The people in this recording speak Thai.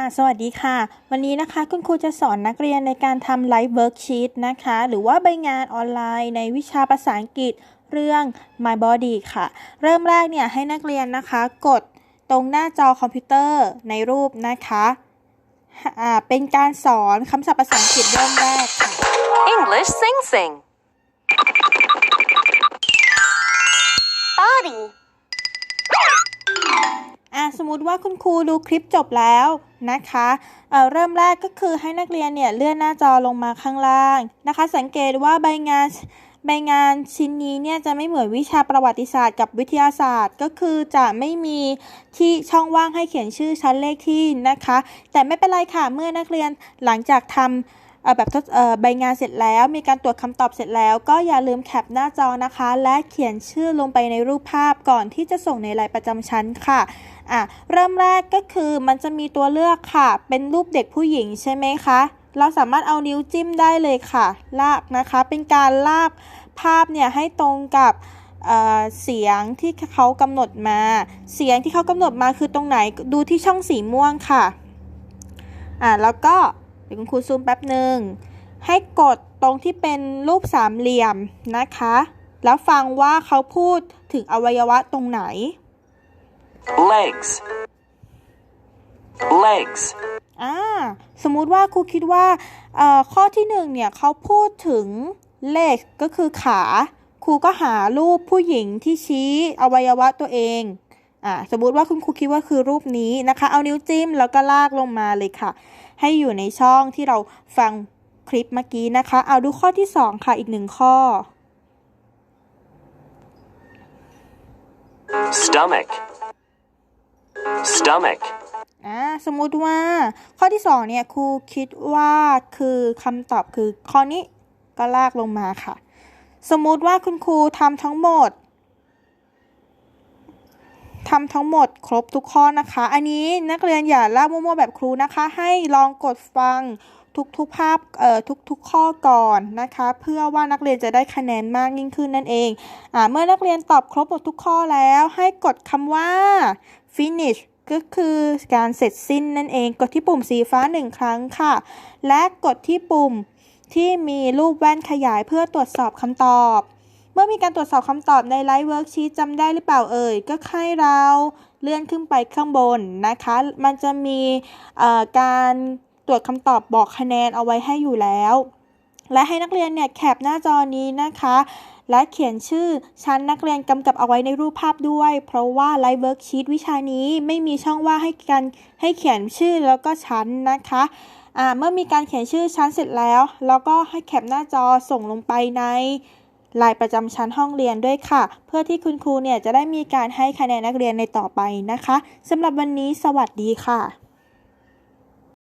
ค่ะสวัสดีค่ะ วันนี้นะคะคุณครูจะสอนนักเรียนในการทำไลฟ์เวิร์กชีตนะคะ หรือว่าใบงานออนไลน์ในวิชาภาษาอังกฤษเรื่อง My Body ค่ะ เริ่มแรกเนี่ยให้นักเรียนนะคะกดตรงหน้าจอคอมพิวเตอร์ในรูปนะคะอ่าเป็นการสอนคำศัพท์ภาษาอังกฤษเริ่มแรกค่ะ English Sing Sing. body, อะสมมติว่าคุณครูดูคลิปจบแล้ว นะคะเเริ่มแรกก็คือให้นักเรียนเนี่ยเลื่อนหน้าจอลงมาข้างล่างนะคะ สังเกตว่าใบงานใบงานชิ้นนี้เนี่ยจะไม่เหมือนวิชาประวัติศาสตร์กับวิทยาศาสตร์ ก็คือจะไม่มีที่ช่องว่างให้เขียนชื่อชั้นเลขที่นะคะ แต่ไม่เป็นไรค่ะเมื่อนักเรียนหลังจากทำเอ่อ แบบทดใบงานเสร็จแล้ว มีการตรวจคำตอบเสร็จแล้ว ก็อย่าลืมแคปหน้าจอนะคะ และเขียนชื่อลงไปในรูปภาพก่อนที่จะส่งในรายประจำชั้นค่ะอะ เริ่มแรกก็คือมันจะมีตัวเลือกค่ะ เป็นรูปเด็กผู้หญิงใช่ไหมคะ เราสามารถเอานิ้วจิ้มได้เลยค่ะ ลากนะคะ เป็นการลากภาพเนี่ยให้ตรงกับเสียงที่เขากำหนดมา เสียงที่เขากำหนดมาคือตรงไหน ดูที่ช่องสีม่วงค่ะ อะแล้วก็ เดี๋ยวคุณครูซูมแป๊บหนึ่ง ให้กดตรงที่เป็นรูปสามเหลี่ยมนะคะ แล้วฟังว่าเขาพูดถึงอวัยวะตรงไหน legs legs อ่า สมมุติว่าครูคิดว่าเอ่อข้อที่หนึ่งเนี่ยเขาพูดถึงเลขก็คือขา ครูก็หารูปผู้หญิงที่ชี้อวัยวะตัวเอง อ่าสมมุติว่าคุณครูคิดว่าคือรูปนี้นะคะ เอานิ้วจิ้มแล้วก็ลากลงมาเลยค่ะ ให้อยู่ในช่องที่เราฟังคลิปเมื่อกี้นะคะ เอาดูข้อที่สองค่ะอีกหนึ่งข้อ stomach stomach อ่าสมมุติว่าข้อที่สองเนี่ยครูคิดว่าคือคำตอบคือข้อนี้ก็ลากลงมาค่ะ สมมุติว่าคุณครูทำทั้งหมด ทำทั้งหมดครบทุกข้อนะคะ อันนี้นักเรียนอย่าล่ามั่วๆแบบครูนะคะ ให้ลองกดฟังทุกๆภาพเอ่อทุกๆข้อก่อนนะคะ เพื่อว่านักเรียนจะได้คะแนนมากยิ่งขึ้นนั่นเองอ่าเมื่อนักเรียนตอบครบหมดทุกข้อแล้ว ให้กดคำว่า finish ก็คือการเสร็จสิ้นนั่นเอง กดที่ปุ่มสีฟ้าหนึ่งครั้งค่ะ และกดที่ปุ่มที่มีรูปแว่นขยายเพื่อตรวจสอบคำตอบ เมื่อมีการตรวจสอบคำตอบในไลฟ์เวิร์กชีตจำได้หรือเปล่าเอ่ย ก็ให้เราเลื่อนขึ้นไปข้างบนนะคะ มันจะมีการตรวจคำตอบบอกคะแนนเอาไว้ให้อยู่แล้ว และให้นักเรียนเนี่ยแคปหน้าจอนี้นะคะ และเขียนชื่อชั้นนักเรียนกำกับเอาไว้ในรูปภาพด้วย เพราะว่าไลฟ์เวิร์กชีตวิชานี้ไม่มีช่องว่างให้กันให้เขียนชื่อแล้วก็ชั้นนะคะอ่าเมื่อมีการเขียนชื่อชั้นเสร็จแล้ว แล้วก็ให้แคปหน้าจอส่งลงไปใน ลายประจำชั้นห้องเรียนด้วยค่ะ เพื่อที่คุณครูเนี่ยจะได้มีการให้คะแนนนักเรียนในต่อไปนะคะสำหรับวันนี้สวัสดีค่ะ